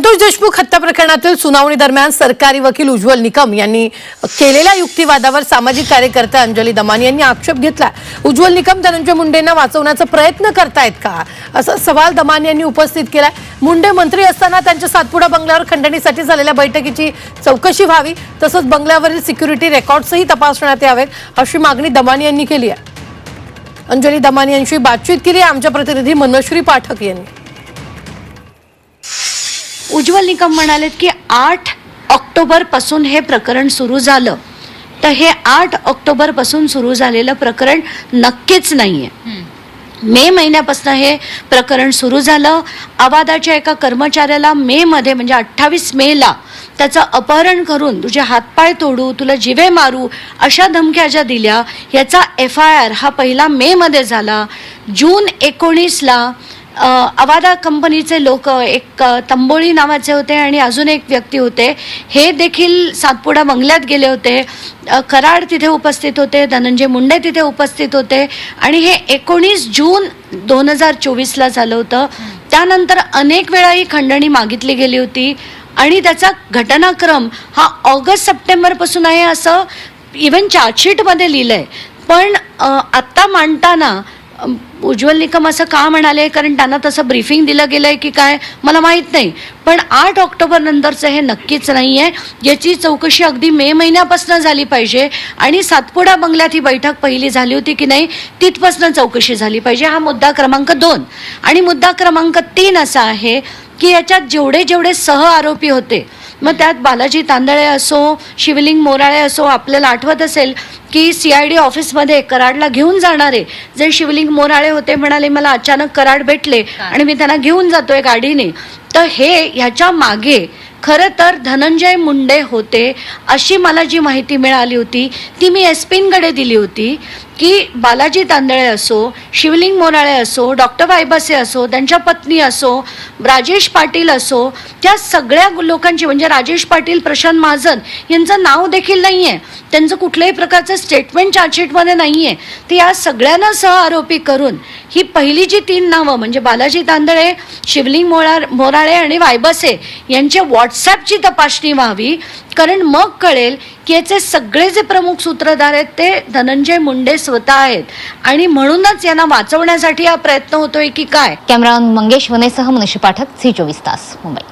संतोष देशमुख हत्या प्रकरणातील सुनावणी दरम्यान सरकारी वकील उज्ज्वल निकम यांनी केलेल्या युक्तिवादावर सामाजिक कार्यकर्त्या अंजली दमानी यांनी आक्षेप घेतला. उज्ज्वल निकम धनंजय मुंडेंना वाचवण्याचा प्रयत्न करतायत का? असा सवाल दमानी यांनी उपस्थित केलाय. मुंडे मंत्री असताना त्यांच्या सातपुडा बंगल्यावर खंडणीसाठी झालेल्या बैठकीची चौकशी व्हावी तसंच बंगल्यावरील सिक्युरिटी रेकॉर्ड्सही तपासण्यात यावेत अशी मागणी दमानी यांनी केली आहे. अंजली दमानी यांची बातचीत केली. आहे आमच्या प्रतिनिधी मनश्री पाठक यांनी. उज्ज्वल निकम म्हणालेत की आठ ऑक्टोबरपासून हे प्रकरण सुरू झालं. तर हे आठ ऑक्टोबरपासून सुरू झालेलं प्रकरण नक्कीच नाहीये. मे महिन्यापासून हे प्रकरण सुरू झालं. आवादाच्या एका कर्मचाऱ्याला मे मध्ये म्हणजे अठ्ठावीस मेला त्याचं अपहरण करून तुझे हातपाय तोडू तुला जिवे मारू अशा धमक्या ज्या दिल्या याचा एफ आय आर हा पहिला मे मध्ये झाला. जून एकोणीसला अवादा कंपनीचे लोक एक तंबोळी नावाचे होते आणि अजून एक व्यक्ती होते. हे देखील सातपुडा बंगल्यात गेले होते. कराड तिथे उपस्थित होते धनंजय मुंडे तिथे उपस्थित होते आणि हे एकोणीस जून दोन हजार चोवीसला झालं होतं. त्यानंतर अनेक वेळा ही खंडणी मागितली गेली होती आणि त्याचा घटनाक्रम हा ऑगस्ट सप्टेंबरपासून आहे असं इवन चार्जशीटमध्ये लिहिलं आहे पण आत्ता मांडताना उज्ज्वल निकम असं का म्हणाले? कारण त्यांना तसं ब्रीफिंग दिलं गेलं आहे की काय? मला माहीत नाही. पण आठ ऑक्टोबर नंतरचं हे नक्कीच नाही आहे याची चौकशी अगदी मे महिन्यापासून झाली पाहिजे. आणि सातपुडा बंगल्यात ही बैठक पहिली झाली होती की नाही तिथपासून चौकशी झाली पाहिजे. हा मुद्दा क्रमांक दोन. आणि मुद्दा क्रमांक तीन असा आहे की याच्यात जेवढे जेवढे सह आरोपी होते मग त्यात बालाजी तांदळे असो शिवलिंग मोराळे असो आपल्याला आठवत असेल की सी आय डी ऑफिसमध्ये कराडला घेऊन जाणारे जे शिवलिंग मोराळे होते म्हणाले मला अचानक कराड भेटले आणि मी त्यांना घेऊन जातोय गाडीने. तर हे ह्याच्या मागे खरं तर धनंजय मुंडे होते अशी मला जी माहिती मिळाली होती ती मी एस पींकडे दिली होती की बालाजी तांदळे असो शिवलिंग मोराळे असो डॉक्टर बायबासे असो त्यांच्या पत्नी असो राजेश पाटील असो त्या सगळ्या लोकांची म्हणजे राजेश पाटील प्रशांत महाजन यांचं नाव देखील नाही आहे त्यांचं कुठल्याही प्रकारचं स्टेटमेंट चार्जशीटमध्ये नाही आहे ते या सगळ्यांना सह आरोपी करून ही पहिली जी तीन नावं म्हणजे बालाजी तांदळे शिवलिंग मोळार मोराळे आणि वायबसे यांच्या व्हॉट्सॲपची तपासणी व्हावी. कारण मग कळेल की याचे सगळे जे प्रमुख सूत्रधार आहेत ते धनंजय मुंडे स्वतः आहेत. आणि म्हणूनच यांना वाचवण्यासाठी हा प्रयत्न होतोय की काय? कॅमेरा मंगेश वनेसह मनुष्य पाठक झी चोवीस तास मुंबई.